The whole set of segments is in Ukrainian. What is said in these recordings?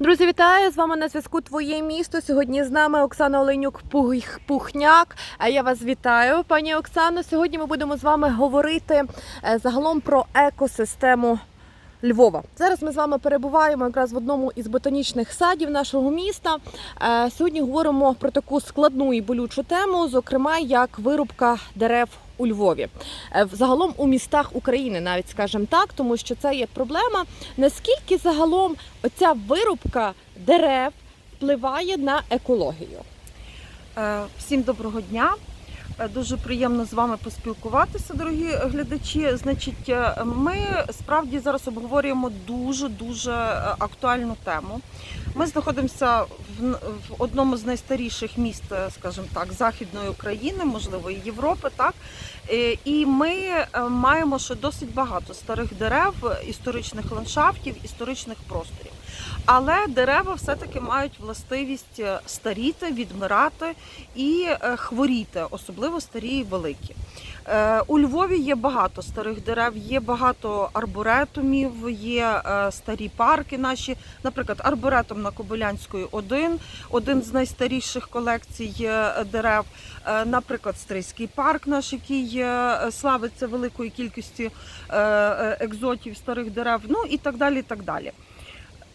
Друзі, вітаю! З вами на зв'язку Твоє місто. Сьогодні з нами Оксана Оленюк Пух- Пухняк. Я вас вітаю, пані Оксано. Сьогодні ми будемо з вами говорити е, загалом про екосистему. Львова зараз ми з вами перебуваємо якраз в одному із ботанічних садів нашого міста. Е, Сьогодні говоримо про таку складну і болючу тему, зокрема як вирубка дерев у Львові. Е, Загалом у містах України, навіть скажімо так, тому що це є проблема. Наскільки загалом оця вирубка дерев впливає на екологію? Е, Всім доброго дня. Е, Дуже приємно з вами поспілкуватися, дорогі глядачі. Значить, е, ми справді зараз обговорюємо дуже дуже актуальну тему. Ми знаходимося в, одному з найстаріших міст, е, скажімо так, західної України, можливо, і Європи. Так Е, і ми е, маємо ще досить багато старих дерев, е, історичних ландшафтів, історичних просторів. Але дерева все-таки мають властивість е, старіти, відмирати і е, хворіти, особливо старі і великі. Е, У Львові є багато старих дерев, є багато арборетумів, є старі парки наші. Наприклад, арборетум на Кобилянської один, один з найстаріших колекцій дерев. Наприклад, Стрийський парк наш, який славиться великою кількістю екзотів старих дерев, ну і так далі. і так далі.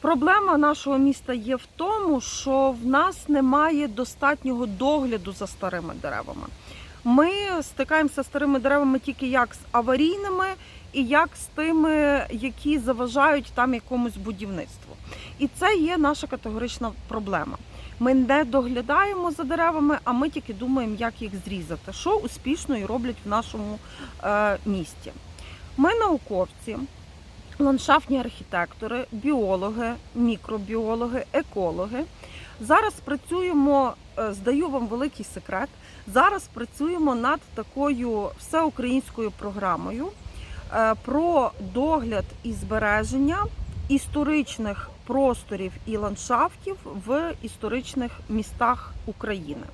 Проблема нашого міста є в тому, що в нас немає достатнього догляду за старими деревами. Ми стикаємося з старими деревами тільки як з аварійними і як з тими, які заважають там якомусь будівництву. І це є наша категорична проблема. Ми не доглядаємо за деревами, а ми тільки думаємо, як їх зрізати, що успішно і роблять в нашому е, місті. Ми науковці, ландшафтні архітектори, біологи, мікробіологи, екологи. Зараз працюємо, е, здаю вам великий секрет. Зараз працюємо над такою всеукраїнською програмою е, про догляд і збереження історичних просторів і ландшафтів в історичних містах України,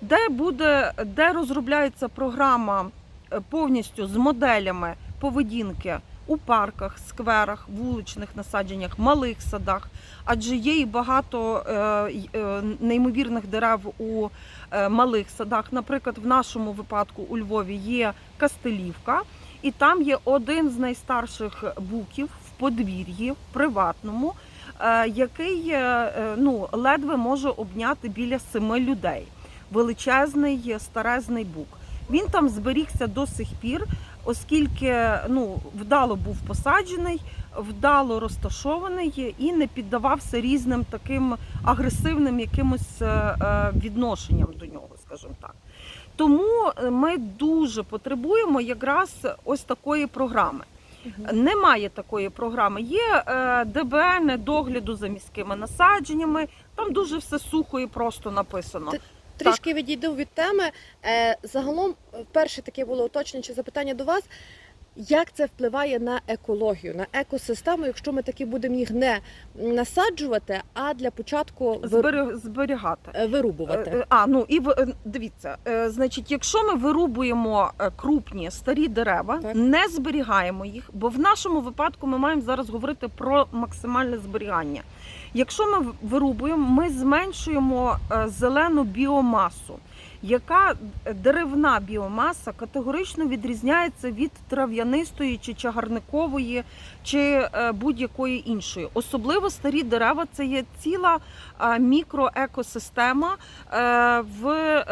де буде де розробляється програма е, повністю з моделями поведінки у парках, скверах, вуличних насадженнях, малих садах, адже є і багато е, е, неймовірних дерев у е, малих садах. Наприклад, в нашому випадку у Львові є Кастелівка, і там є один з найстарших буків в подвір'ї приватному, який ну, ледве може обняти біля семи людей. Величезний старезний бук. Він там зберігся до сих пір, оскільки ну, вдало був посаджений, вдало розташований і не піддавався різним таким агресивним якимось е, е, відношенням до нього, скажімо так. Тому е, ми дуже потребуємо якраз ось такої програми. Немає такої програми. Є ДБН догляду за міськими насадженнями. Там дуже все сухо і просто написано. Трішки відійду від теми. Е, Загалом, е, перше таке було уточнююче запитання до вас. Як це впливає на екологію, на екосистему, якщо ми таки будемо їх не насаджувати, а для початку вир- зберігати. е, вирубувати? А, ну і дивіться, значить, якщо ми вирубуємо крупні старі дерева, Так. не зберігаємо їх, бо в нашому випадку ми маємо зараз говорити про максимальне зберігання. Якщо ми вирубуємо, ми зменшуємо е, зелену біомасу. Яка е, деревна біомаса категорично відрізняється від трав'янистої чи чагарникової чи е, будь-якої іншої. Особливо старі дерева це є ціла мікроекосистема в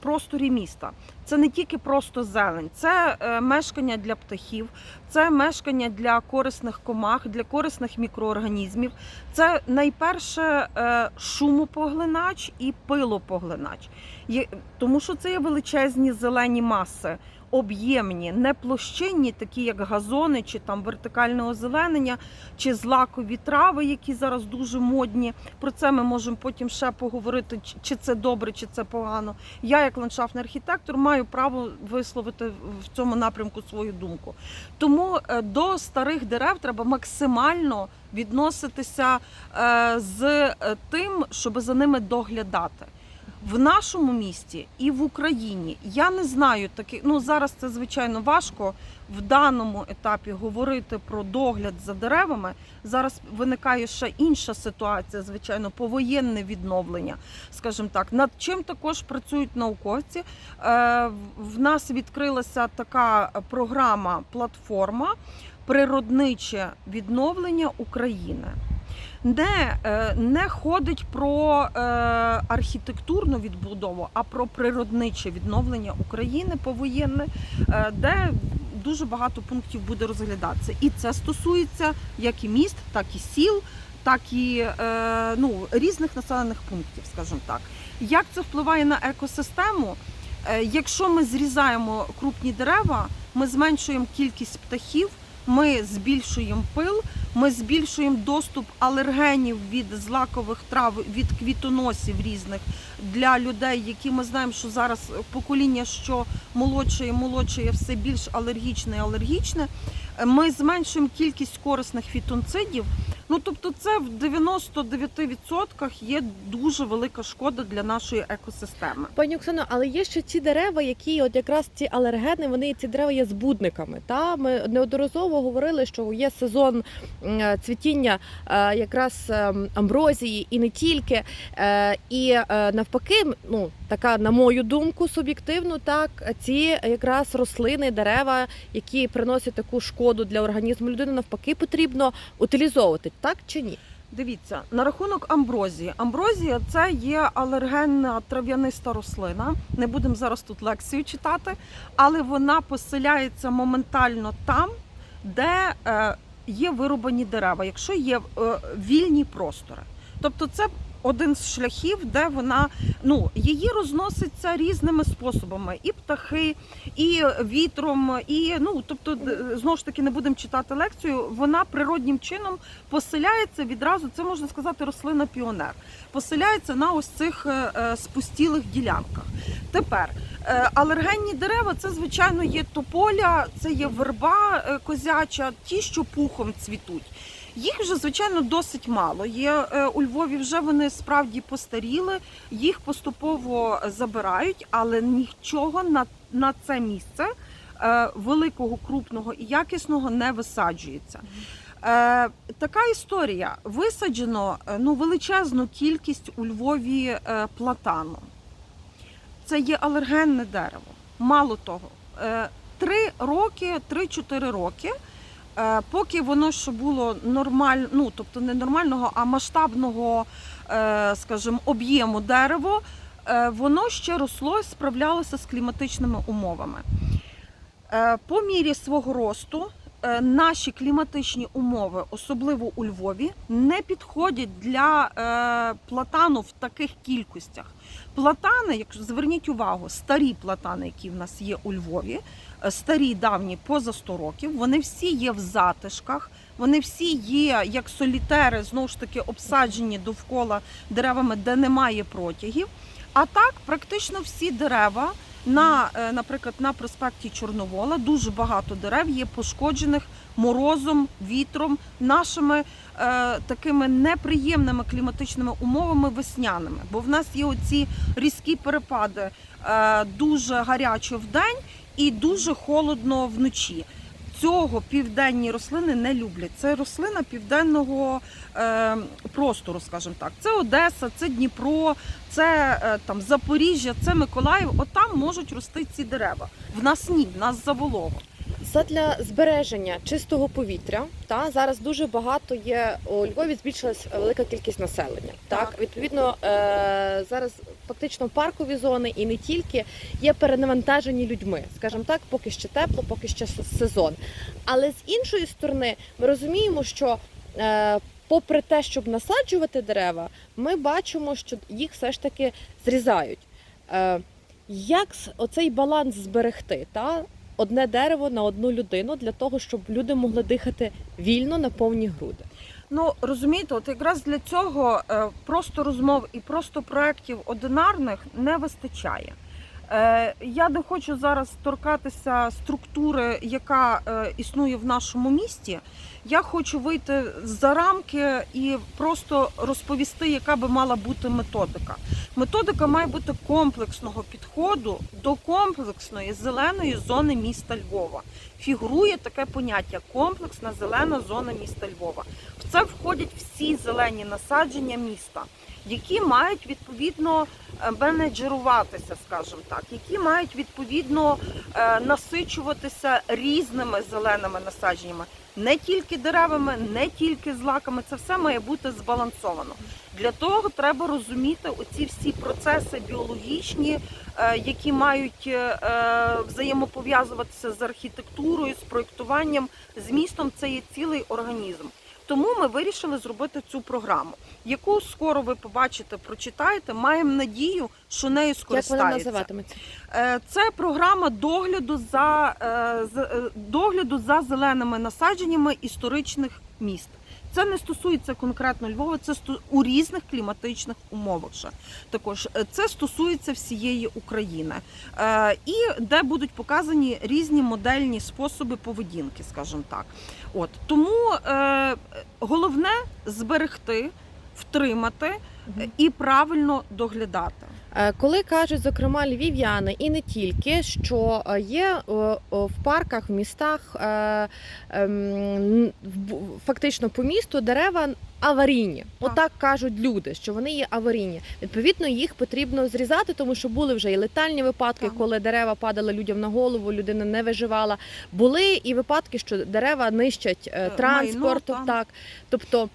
просторі міста. Це не тільки просто зелень, це е, мешкання для птахів, це мешкання для корисних комах, для корисних мікроорганізмів. Це найперше е, шумопоглинач і пилопоглинач. Тому що це є величезні зелені маси, об'ємні, не площинні, такі як газони, чи там вертикальне озеленення, чи злакові трави, які зараз дуже модні. Про це ми можемо потім ще поговорити, чи це добре, чи це погано. Я, як ландшафтний архітектор, маю право висловити в цьому напрямку свою думку. Тому е, до старих дерев треба максимально відноситися е, з е, тим, щоб за ними доглядати. В нашому місті і в Україні я не знаю таких. Ну зараз це звичайно важко в даному етапі говорити про догляд за деревами. Зараз виникає ще інша ситуація, звичайно, повоєнне відновлення, скажімо так. Над чим також працюють науковці. Е, В нас відкрилася така програма, платформа природниче відновлення України. Не, е, не ходить про е, архітектурну відбудову, а про природниче відновлення України повоєнне, е, де дуже багато пунктів буде розглядатися. І це стосується як і міст, так і сіл, так і ну, різних населених пунктів, скажімо так. Як це впливає на екосистему? Якщо ми зрізаємо крупні дерева, ми зменшуємо кількість птахів, ми збільшуємо пил, ми збільшуємо доступ алергенів від злакових трав, від квітоносів різних для людей, які ми знаємо, що зараз покоління, що молодше і молодше, все більш алергічне і алергічне. Ми зменшуємо кількість корисних фітонцидів. Ну тобто, це в 99% є дуже велика шкода для нашої екосистеми. Пані Оксано, але є ще ті дерева, які от якраз ці алергени, вони ці дерева є збудниками. Та ми неодноразово говорили, що є сезон е, цвітіння е, якраз ем, амброзії і не тільки. Е, І навпаки, ну така, на мою думку, суб'єктивно, так ці якраз рослини, дерева, які приносять таку шкоду для організму людини, навпаки, потрібно утилізовувати, так чи ні? Дивіться, на рахунок амброзії. Амброзія це є алергенна трав'яниста рослина. Не будемо зараз тут лекцію читати, але вона поселяється моментально там, де е, є вирубані дерева, якщо є е, вільні простори. Тобто це один з шляхів, де вона ну її розноситься різними способами: і птахи, і вітром, і ну тобто, знову ж таки, не будемо читати лекцію. Вона природнім чином поселяється відразу. Це можна сказати, рослина піонер. Поселяється на ось цих е, е, спустілих ділянках. Тепер е, алергенні дерева це звичайно є тополя, це є верба козяча, ті, що пухом цвітуть. Їх вже звичайно досить мало. Є е, у Львові вже вони справді постаріли, їх поступово забирають, але нічого на, на це місце е, великого, крупного і якісного не висаджується. Е, така історія. Висаджено е, ну, величезну кількість у Львові е, платану. Це є алергенне дерево. Мало того, е, три роки, 3-4 роки, поки воно ще було нормально, ну тобто не нормального, а масштабного, е, скажімо, об'єму дерево, е, воно ще росло і справлялося з кліматичними умовами. Е, По мірі свого росту е, наші кліматичні умови, особливо у Львові, не підходять для е, платану в таких кількостях. Платани, якщо зверніть увагу, старі платани, які в нас є у Львові, е, старі давні поза 100 років, вони всі є в затишках. Вони всі є як солітери, знову ж таки, обсаджені довкола деревами, де немає протягів. А так, практично всі дерева на, е, наприклад, на проспекті Чорновола дуже багато дерев є пошкоджених морозом, вітром, нашими е, такими неприємними кліматичними умовами весняними. Бо в нас є оці різкі перепади е, дуже гарячо вдень і дуже холодно вночі. Цього південні рослини не люблять. Це рослина південного е, простору, скажімо так. Це Одеса, це Дніпро, це е, там Запоріжжя, це Миколаїв. Отам можуть рости ці дерева. В нас ні, в нас заволого. Задля збереження чистого повітря та зараз дуже багато є у Львові. Збільшилась велика кількість населення. Так, Так. відповідно е, зараз фактично паркові зони і не тільки є перенавантажені людьми. скажімо так, поки ще тепло, поки ще сезон. Але з іншої сторони, ми розуміємо, що е, попри те, щоб насаджувати дерева, ми бачимо, що їх все ж таки зрізають. Е, як оцей баланс зберегти? Та? одне дерево на одну людину для того, щоб люди могли дихати вільно на повні груди. Ну розумієте, от якраз для цього е, просто розмов і просто проєктів одинарних не вистачає. Е, Я не хочу зараз торкатися структури, яка е, існує в нашому місті. Я хочу вийти за рамки і просто розповісти, яка би мала бути методика. Методика має бути комплексного підходу до комплексної зеленої зони міста Львова. Фігурує таке поняття комплексна зелена зона міста Львова. В це входять всі зелені насадження міста, які мають відповідно е, менеджеруватися, скажімо так, які мають відповідно е, насичуватися різними зеленими насадженнями, не тільки деревами, не тільки злаками. Це все має бути збалансовано. Для того треба розуміти оці всі процеси біологічні, е, які мають взаємопов'язуватися з архітектурою, з проєктуванням, з містом. Це є цілий організм. Тому ми вирішили зробити цю програму, яку скоро ви побачите, прочитаєте. Маємо надію, що нею Як вона називатиметься? Е, Це програма догляду за е, е, догляду за зеленими насадженнями історичних міст. Це не стосується конкретно Львова, це сту- у різних кліматичних умовах. Ще. Також е, це стосується всієї України, Е, і де будуть показані різні модельні способи поведінки, скажімо так. От тому е, головне зберегти, втримати і правильно доглядати. Е, Коли кажуть, зокрема, львів'яни, і не тільки, що е, є е, в парках, в містах ем, фактично по місту дерева аварійні. Отак кажуть люди, що вони є аварійні. Відповідно, їх потрібно зрізати, тому що були вже і летальні випадки, коли дерева падали людям на голову, людина не виживала. Були і випадки, що дерева нищать транспорт. так. Тобто,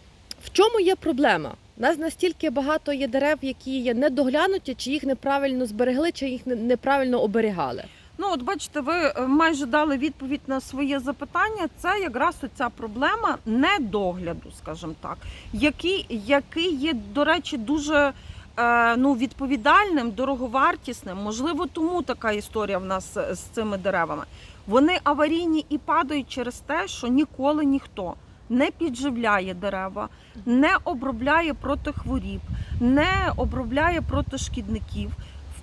в чому є проблема? Нас настільки багато є дерев, які є недоглянуті, чи їх неправильно зберегли, чи їх неправильно оберігали. Ну, от бачите, ви е, майже дали відповідь на своє запитання. Це якраз оця проблема недогляду, скажімо так, який, який є, до речі, дуже е, ну, відповідальним, дороговартісним. Можливо, тому така історія в нас е, з цими деревами. Вони аварійні і падають через те, що ніколи ніхто не підживляє дерева, не обробляє проти хворіб, не обробляє проти шкідників.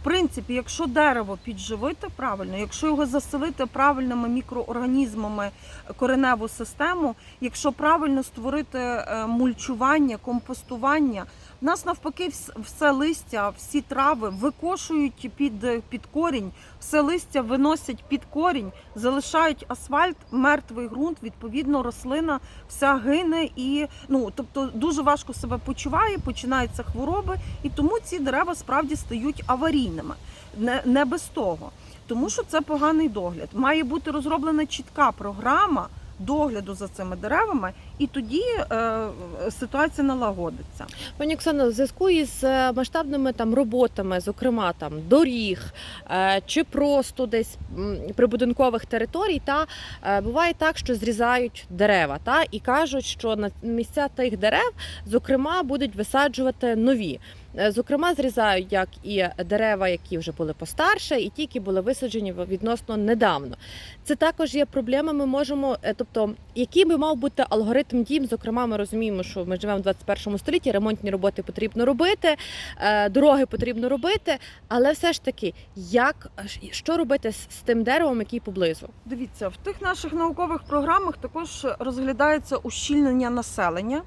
Принципі, якщо дерево підживити правильно, якщо його заселити правильними мікроорганізмами кореневу систему, якщо правильно створити е, мульчування, компостування, в нас навпаки все листя, всі трави викошують під, е, під корінь, все листя виносять під корінь, залишають асфальт, мертвий ґрунт. Відповідно, рослина вся гине і ну тобто дуже важко себе почуває, починаються хвороби, і тому ці дерева справді стають аварійними. Не, не без того. Тому що це поганий догляд. Має бути розроблена чітка програма догляду за цими деревами, і тоді е, ситуація налагодиться. Пані Оксано, в зв'язку із е, масштабними там роботами, зокрема там доріг е, чи просто десь м, прибудинкових територій, та е, буває так, що зрізають дерева, та і кажуть, що на місця тих дерев, зокрема, будуть висаджувати нові. Е, Зокрема, зрізають як і дерева, які вже були постарше, і ті, які були висаджені відносно недавно. Це також є проблема. Ми можемо, е, тобто, який би мав бути алгоритм дій. Зокрема, ми розуміємо, що ми живемо в 21 столітті, ремонтні роботи потрібно робити, е, дороги потрібно робити. Але все ж таки, як що робити з тим деревом, який поблизу? Дивіться, в тих наших наукових програмах також розглядається ущільнення населення.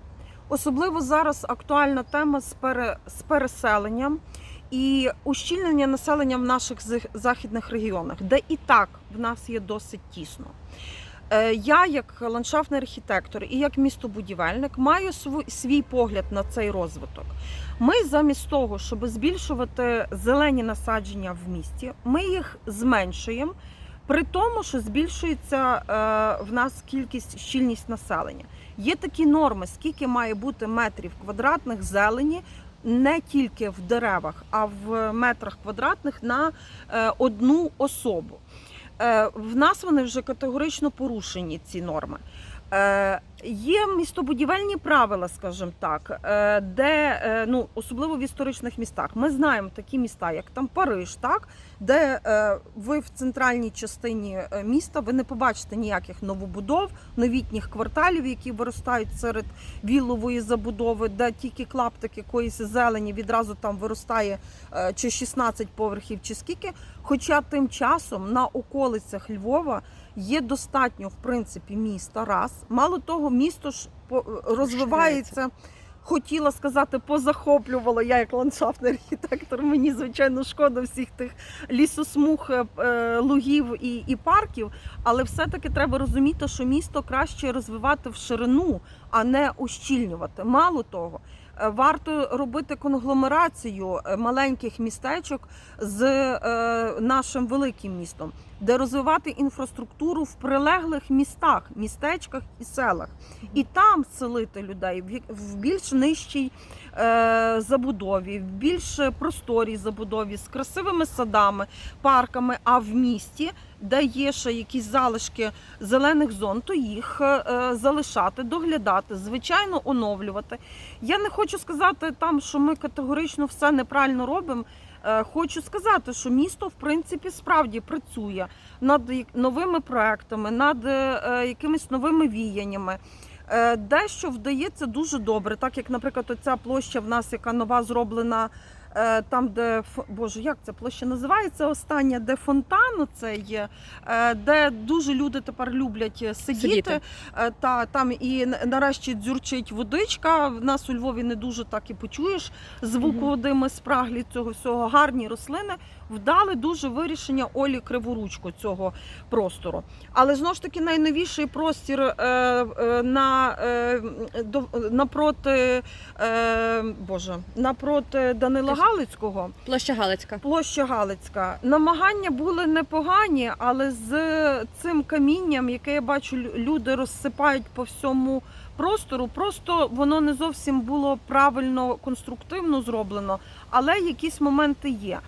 Особливо зараз актуальна тема з, пере, з переселенням і ущільнення населення в наших західних регіонах, де і так в нас є досить тісно. Е, Я, як ландшафтний архітектор і як містобудівельник, маю свій погляд на цей розвиток. Ми замість того, щоб збільшувати зелені насадження в місті, ми їх зменшуємо. При тому, що збільшується е, в нас кількість щільність населення. Є такі норми, скільки має бути метрів квадратних зелені не тільки в деревах, а в метрах квадратних на е, одну особу. Е, в нас вони вже категорично порушені, ці норми. Е, Є містобудівельні правила, скажімо так, е, де е, ну особливо в історичних містах. Ми знаємо такі міста, як там Париж, так де ви в центральній частині міста ви не побачите ніяких новобудов, новітніх кварталів, які виростають серед вілової забудови, де тільки клаптик якоїсь зелені відразу там виростає чи 16 поверхів, чи скільки. Хоча тим часом на околицях Львова є достатньо в принципі міста. Раз мало того, місто ж по- розвивається. Хотіла сказати, позахоплювало я як ландшафтний архітектор. Мені звичайно шкода всіх тих лісосмуг, е, е, лугів і, і парків. Але все-таки треба розуміти, що місто краще розвивати в ширину, а не ущільнювати. Мало того, е, варто робити конгломерацію е, маленьких містечок з е, нашим великим містом, де розвивати інфраструктуру в прилеглих містах, містечках і селах, і там селити людей в більш нижчій е, забудові, в більш просторій забудові з красивими садами, парками. А в місті, де є ще якісь залишки зелених зон, то їх е, залишати, доглядати, звичайно, оновлювати. Я не хочу сказати там, що ми категорично все неправильно робимо. Е, Хочу сказати, що місто в принципі справді працює над новими проектами, над е, якимись новими віяннями. Е, Дещо вдається дуже добре, так як, наприклад, оця площа в нас, яка нова зроблена. Е, Там, де Боже, як ця площа називається остання, де фонтан це є, е, де дуже люди тепер люблять сидіти. Сидіти. Е, Та там і нарешті дзюрчить водичка. В нас у Львові не дуже так і почуєш звук Мгм. води. Ми спраглі цього всього. Гарні рослини вдали дуже вирішення Олі Криворучко цього простору. Але знову ж таки найновіший простір е, е, на е, до, напроти е, Боже, напроти Данила Галицького. Площа Галицька. Площа Галицька. Намагання були непогані, але з цим камінням, яке я бачу, люди розсипають по всьому простору, просто воно не зовсім було правильно конструктивно зроблено, але якісь моменти є.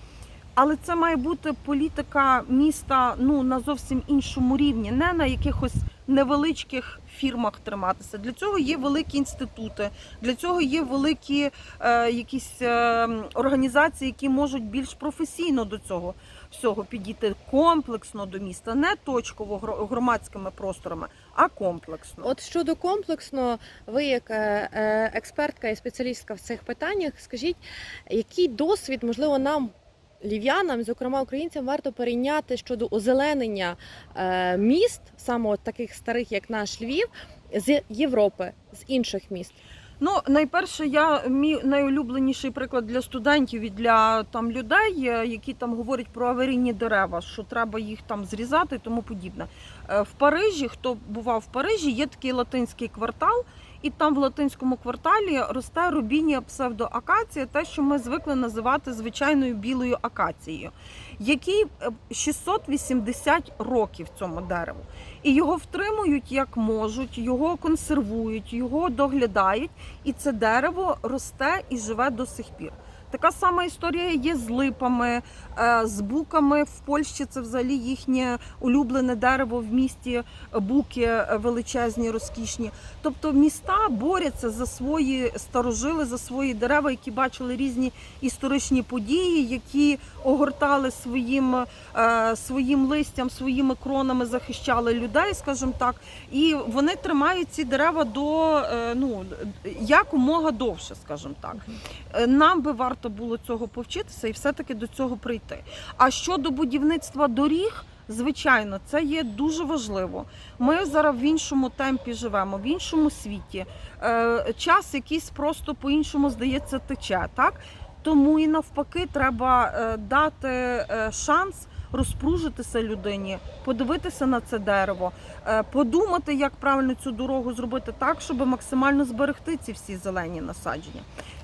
Але це має бути політика міста ну на зовсім іншому рівні, не на якихось невеличких фірмах триматися. Для цього є великі інститути, для цього є великі е, якісь е, організації, які можуть більш професійно до цього всього підійти комплексно до міста, не точково громадськими просторами, а комплексно. От щодо комплексно, ви як е, е, експертка і спеціалістка в цих питаннях, скажіть, який досвід, можливо, нам, львів'янам, зокрема українцям, варто перейняти щодо озеленення е, міст, саме от таких старих, як наш Львів, з Європи, з інших міст? Ну, найперше, я мій найулюбленіший приклад для студентів і для там людей, е, які там говорять про аварійні дерева, що треба їх там зрізати і тому подібне. Е, В Парижі, хто бував в Парижі, є такий латинський квартал, і там в латинському кварталі росте рубінія псевдоакація, те, що ми звикли називати звичайною білою акацією, який е, 680 років цьому дереву. І його втримують як можуть, його консервують, його доглядають, і це дерево росте і живе до сих пір. Така сама історія є з липами, е, з буками. В Польщі це взагалі їхнє улюблене дерево в місті, буки е, величезні, розкішні. Тобто міста борються за свої старожили, за свої дерева, які бачили різні історичні події, які огортали своїм, е, своїм листям, своїми кронами, захищали людей, скажімо так. І вони тримають ці дерева до ну якомога довше, скажімо так. Нам би варто було цього повчитися і все-таки до цього прийти. А щодо будівництва доріг, звичайно, це є дуже важливо. Ми зараз в іншому темпі живемо, в іншому світі. Е, Час якийсь просто по-іншому здається тече, так? Тому і навпаки, треба е, дати е, шанс розпружитися людині, подивитися на це дерево, подумати, як правильно цю дорогу зробити так, щоб максимально зберегти ці всі зелені насадження.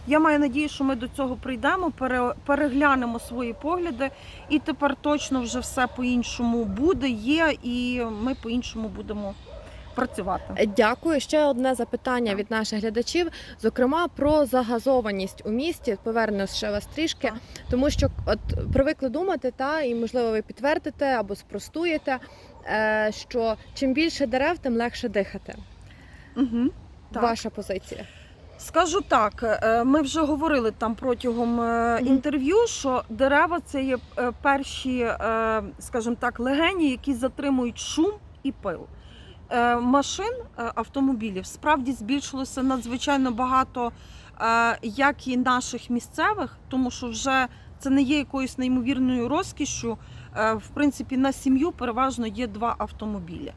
Я маю надію, що ми до цього прийдемо, пере- переглянемо свої погляди, і тепер точно вже все по-іншому буде, є, і ми по-іншому будемо працювати. Дякую. Ще одне запитання Так. від наших глядачів, зокрема про загазованість у місті. Повернусь ще вас трішки, Так. тому що от привикли думати, та і можливо ви підтвердите або спростуєте, е, що чим більше дерев, тим легше дихати. Угу. Так. Ваша позиція. Скажу так, е, ми вже говорили там протягом е, інтерв'ю, що дерева це є е, перші, скажімо так, легені, які затримують шум і пил. Машин автомобілів справді збільшилося надзвичайно багато, як і наших місцевих, тому що вже це не є якоюсь неймовірною розкішшю. Е, В принципі, на сім'ю переважно є два автомобілі.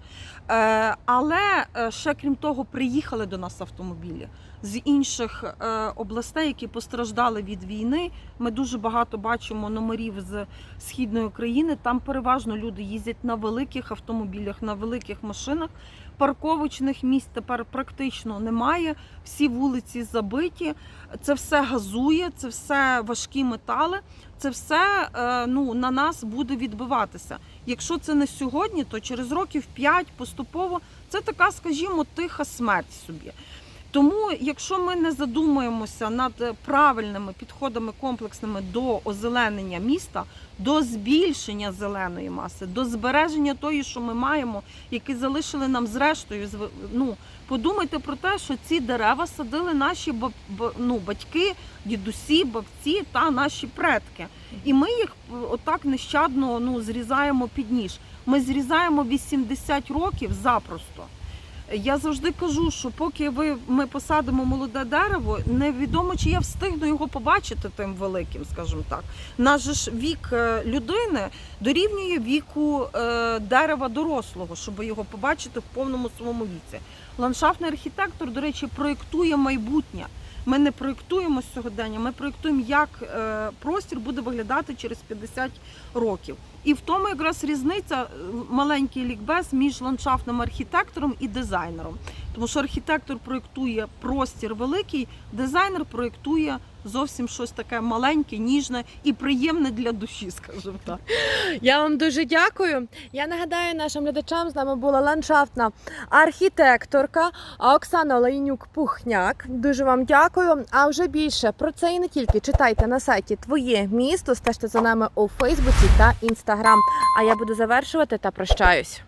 Але ще крім того, приїхали до нас автомобілі з інших е, областей, які постраждали від війни. Ми дуже багато бачимо номерів з східної України. Там переважно люди їздять на великих автомобілях, на великих машинах. Парковочних місць тепер практично немає. Всі вулиці забиті. Це все газує, це все важкі метали. Це все е, ну, на нас буде відбиватися. Якщо це не сьогодні, то через років 5 поступово це така, скажімо, тиха смерть собі. Тому, якщо ми не задумаємося над е, правильними підходами комплексними до озеленення міста, до збільшення зеленої маси, до збереження тої, що ми маємо, які залишили нам зрештою, ну подумайте про те, що ці дерева садили наші ну, батьки, дідусі, бабці та наші предки. І ми їх е, отак нещадно ну, зрізаємо під ніж. Ми зрізаємо 80 років запросто. Я завжди кажу, що поки ви ми посадимо молоде дерево, невідомо чи я встигну його побачити тим великим, скажімо так. Наш же ж вік е, людини дорівнює віку е, дерева дорослого, щоб його побачити в повному своєму віці. Ландшафтний архітектор, до речі, проєктує майбутнє. Ми не проєктуємо сьогодення, ми проєктуємо, як е, простір буде виглядати через 50 років. І в тому якраз різниця, е, маленький лікбез між ландшафтним архітектором і дизайнером. Тому що архітектор проєктує простір великий, дизайнер проєктує зовсім щось таке маленьке, ніжне і приємне для душі, скажімо так. Я вам дуже дякую. Я нагадаю нашим глядачам, з нами була ландшафтна архітекторка Оксана Олейнюк Пухняк. Дуже вам дякую. А вже більше про це і не тільки читайте на сайті Твоє місто. Стежте за нами у Фейсбуці та Інстаграм. А я буду завершувати та прощаюсь.